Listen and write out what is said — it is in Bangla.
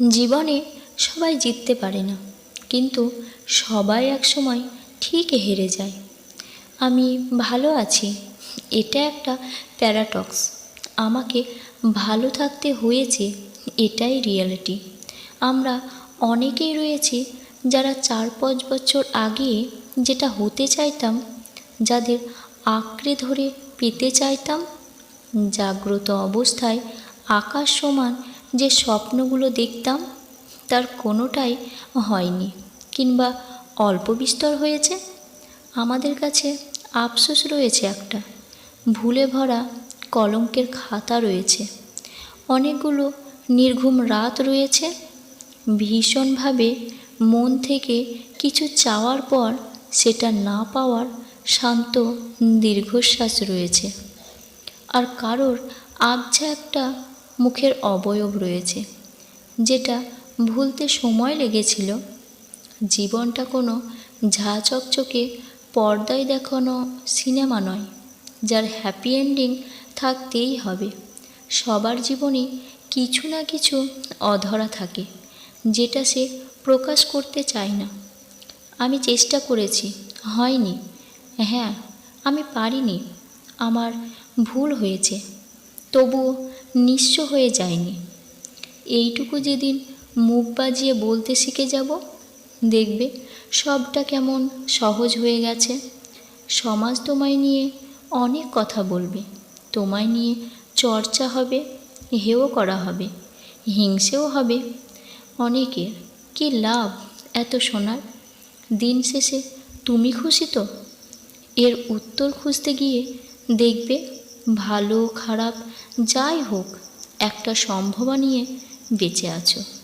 জীবনে সবাই জিততে পারে না। কিন্তু সবাই এক সময় ঠিক হেরে যায়। আমি ভালো আছি, এটা একটা প্যারাটক্স আমাকে ভালো থাকতে হয়েছে, এটাই রিয়ালিটি আমরা অনেকেই রয়েছে যারা চার পাঁচ বছর আগে যেটা হতে চাইতাম, যাদের আঁকড়ে ধরে পেতে চাইতাম, জাগ্রত অবস্থায় আকাশ সমান যে স্বপ্নগুলো দেখতাম, তার কোনোটাই হয়নি। কিংবা অল্প বিস্তর হয়েছে? আমাদের কাছে আফসোস রয়েছে একটা। ভুলে ভরা কলঙ্কের খাতা রয়েছে। অনেকগুলো নির্ঘুম রাত রয়েছে। ভীষণভাবে মন থেকে কিছু চাওয়ার পর সেটা না পাওয়ার শান্ত দীর্ঘশ্বাস রয়েছে। আর কারোর আবঝা একটা মুখের অবয়ব রয়েছে, যেটা ভুলতে সময় লেগেছিল। জীবনটা কোনো ঝা চকচকে পর্দায় দেখানো সিনেমা নয়, যার হ্যাপি এন্ডিং থাকতেই হবে। সবার জীবনে কিছু না কিছু অধরা থাকে, যেটা সে প্রকাশ করতে চায় না। আমি চেষ্টা করেছি, হয়নি। হ্যাঁ আমি পারিনি। আমার ভুল হয়েছে। তবুও নিঃস্ব হয়ে যায়নি। এইটুকু যেদিন মুখ বাজিয়ে বলতে শিখে যাব, দেখবে সবটা কেমন সহজ হয়ে গেছে। সমাজ তোমায় নিয়ে অনেক কথা বলবে, তোমায় নিয়ে চর্চা হবে হেও করা হবে, হিংসেও হবে। অনেকের কি লাভ এত শোনার? দিন শেষে তুমি খুশি তো? এর উত্তর খুঁজতে গিয়ে দেখবে ভালো খারাপ যাই হোক একটা সম্ভাবনা নিয়ে বেঁচে আছো।